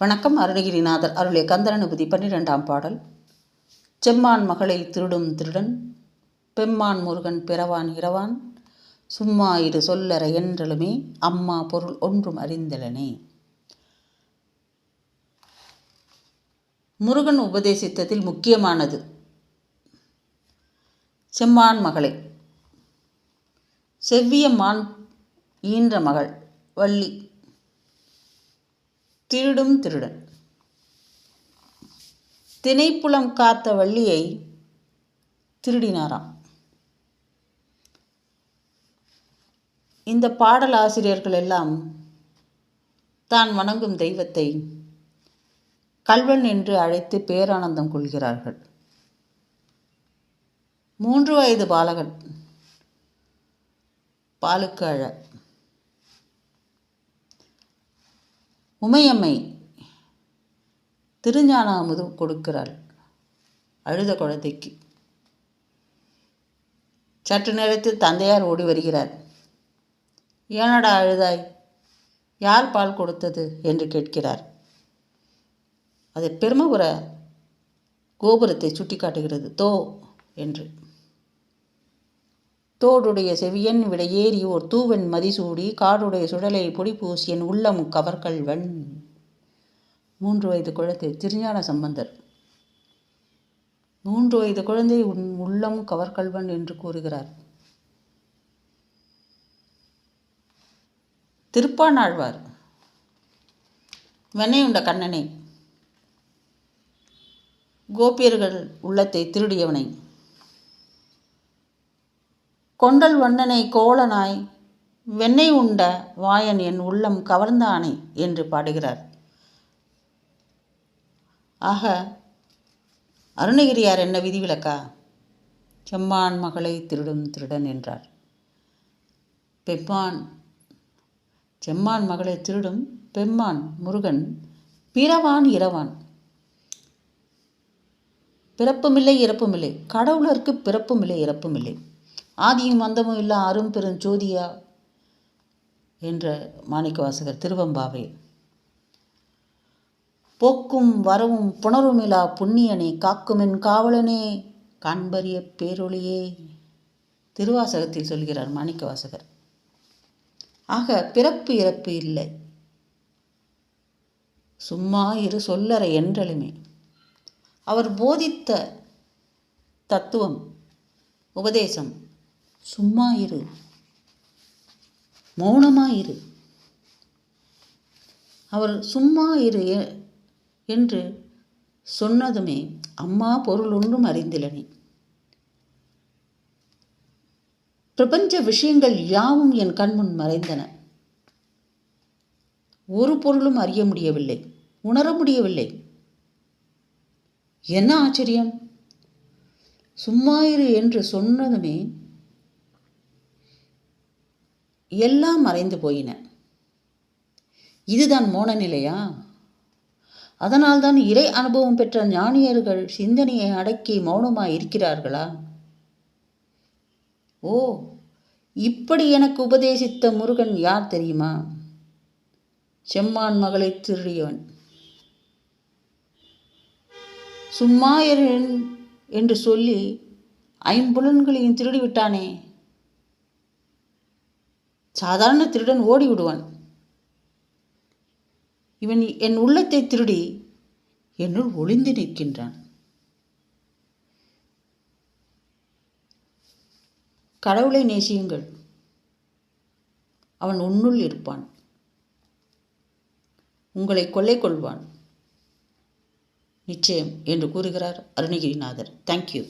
வணக்கம் அருணகிரிநாதர். அருளிய கந்தரனுபதி பன்னிரெண்டாம் பாடல். செம்மான் மகளை திருடும் திருடன் பெம்மான் முருகன் பிறவான் இரவான் சும்மா இரு சொல்லற என்றலுமே அம்மா பொருள் ஒன்றும் அறிந்தலனே. முருகன் உபதேசித்ததில் முக்கியமானது செம்மான் மகளை. செவ்விய மான் ஈன்ற மகள் வள்ளி. திருடும் திருடன். தினைப்புலம் காத்த வள்ளியை திருடினாராம். இந்த பாடல் ஆசிரியர்கள் எல்லாம் தான் வணங்கும் தெய்வத்தை கல்வன் என்று அழைத்து பேரானந்தம் கொள்கிறார்கள். மூன்று வயது பாலகன் பாலுக்கு அழ உமையம்மை திருஞான அமுது கொடுக்கிறாள் அழுத குழந்தைக்கு. சற்று நேரத்தில் தந்தையார் ஓடி வருகிறார். ஏனடா அழுதாய்? யார் பால் கொடுத்தது? என்று கேட்கிறார். அது பெருமபுர கோபுரத்தை சுட்டி காட்டுகிறது தோ என்று. தோடுடைய செவியன் விட ஏறி ஓர் தூவன் மதிசூடி காடுடைய சுடலை பொடி பூசியன் உள்ளம் கவர்கள்வன் மூன்று வயது குழந்தை திருஞான சம்பந்தர். மூன்று வயது குழந்தை உன் உள்ளம் கவர்கள்வன் என்று கூறுகிறார். திருப்பானாழ்வார். வெண்ணையுண்ட கண்ணனே. கோபியர்கள் உள்ளத்தை திருடியவனை. கொண்டல் வண்ணனை கோலனாய் வெண்ணெய் உண்ட வாயன் என் உள்ளம் கவர்ந்தானே என்று பாடுகிறார். ஆக அருணகிரியார் என்ன விதிவிலக்கா? செம்மான் மகளை திருடும் திருடன் என்றார். பெம்மான் செம்மான் மகளை திருடும் பெம்மான் முருகன் பிறவான் இரவான். பிறப்புமில்லை இறப்புமில்லை. கடவுளருக்கு பிறப்புமில்லை இறப்புமில்லை. ஆதியும் அந்தமும் இல்லா அரும் பெருஞ்சோதியா என்ற மாணிக்கவாசகர் திருவம்பாவை. போக்கும் வரவும் புணருமிலா புண்ணியனே காக்குமென் காவலனே காண்பரிய பேரொழியே திருவாசகத்தில் சொல்கிறார் மாணிக்கவாசகர். ஆக பிறப்பு இறப்பு இல்லை. சும்மா இரு சொல்லற என்றலுமே. அவர் போதித்த தத்துவம் உபதேசம் சும்மா இரு. மௌனமாக இரு. அவர் சும்மா இரு என்று சொன்னதுமே அம்மா பொருள் ஒன்றும் அறிந்திலனே பிரபஞ்ச விஷயங்கள் யாவும் என் கண்முன் மறைந்தன. ஒரு பொருளும் அறிய முடியவில்லை உணர முடியவில்லை. என்ன ஆச்சரியம்? சும்மா இரு என்று சொன்னதுமே எல்லாம் மறைந்து போயின. இதுதான் மோன நிலையா அதனால்தான் இறை அனுபவம் பெற்ற ஞானியர்கள் சிந்தனையை அடக்கி மௌனமாக இருக்கிறார்களா? ஓ இப்படி எனக்கு உபதேசித்த முருகன் யார் தெரியுமா? செம்மான் மகளை திருடியவன். சும்மா என்று சொல்லி ஐம்புலன்களையும் திருடிவிட்டானே. சாதாரண திருடன் ஓடி விடுவான் இவன் என் உள்ளத்தை திருடி என்னுள் ஒளிந்து நிற்கின்றான். கடவுளை நேசியுங்கள். அவன் உன்னுள் இருப்பான். உங்களை கொள்ளை கொள்வான். நிச்சயம் என்று கூறுகிறார் அருணகிரிநாதர். தேங்க்யூ